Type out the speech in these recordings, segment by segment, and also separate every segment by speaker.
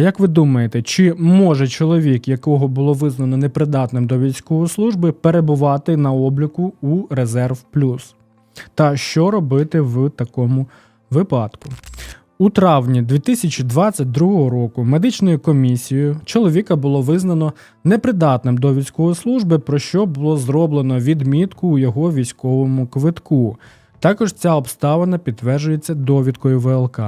Speaker 1: Як ви думаєте, чи може чоловік, якого було визнано непридатним до військової служби, перебувати на обліку у резерв плюс? Та що робити в такому випадку? У травні 2022 року медичною комісією чоловіка було визнано непридатним до військової служби, про що було зроблено відмітку у його військовому квитку. Також ця обставина підтверджується довідкою ВЛК.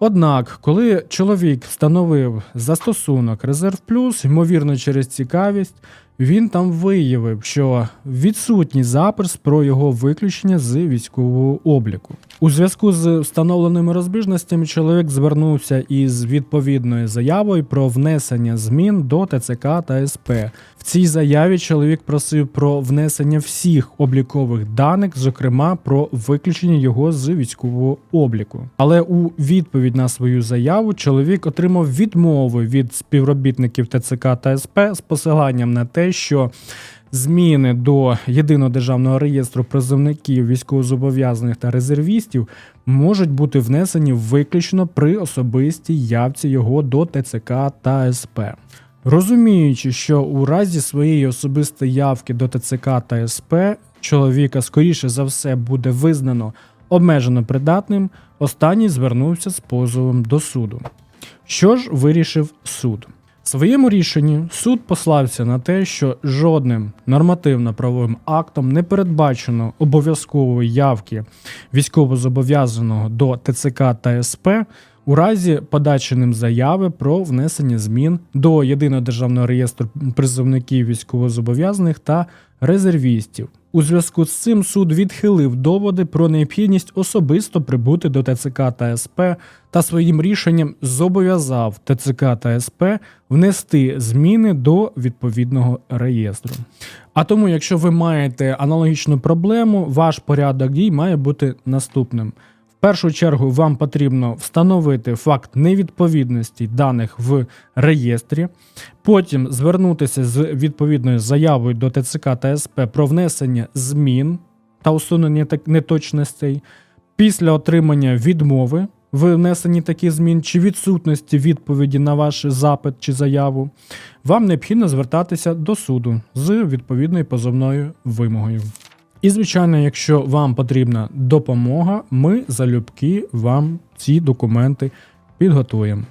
Speaker 1: Однак, коли чоловік встановив застосунок Резерв Плюс, ймовірно, через цікавість, він там виявив, що відсутній запис про його виключення з військового обліку. У зв'язку з встановленими розбіжностями чоловік звернувся із відповідною заявою про внесення змін до ТЦК та СП. В цій заяві чоловік просив про внесення всіх облікових даних, зокрема про виключення його з військового обліку. Але у відповідь на свою заяву чоловік отримав відмови від співробітників ТЦК та СП з посиланням на те, що зміни до єдиного державного реєстру призовників військовозобов'язаних та резервістів можуть бути внесені виключно при особистій явці його до ТЦК та СП. Розуміючи, що у разі своєї особистої явки до ТЦК та СП чоловіка скоріше за все буде визнано обмежено придатним, останній звернувся з позовом до суду. Що ж вирішив суд? Своєму рішенні суд послався на те, що жодним нормативно-правовим актом не передбачено обов'язкової явки військовозобов'язаного до ТЦК та СП у разі подачі ним заяви про внесення змін до єдиного державного реєстру призовників військовозобов'язаних та резервістів. У зв'язку з цим суд відхилив доводи про необхідність особисто прибути до ТЦК та СП та своїм рішенням зобов'язав ТЦК та СП внести зміни до відповідного реєстру. А тому, якщо ви маєте аналогічну проблему, ваш порядок дій має бути наступним. Першу чергу вам потрібно встановити факт невідповідності даних в реєстрі, потім звернутися з відповідною заявою до ТЦК та СП про внесення змін та усунення неточностей. Після отримання відмови в внесенні таких змін чи відсутності відповіді на ваш запит чи заяву, вам необхідно звертатися до суду з відповідною позовною вимогою. І, звичайно, якщо вам потрібна допомога, ми залюбки вам ці документи підготуємо.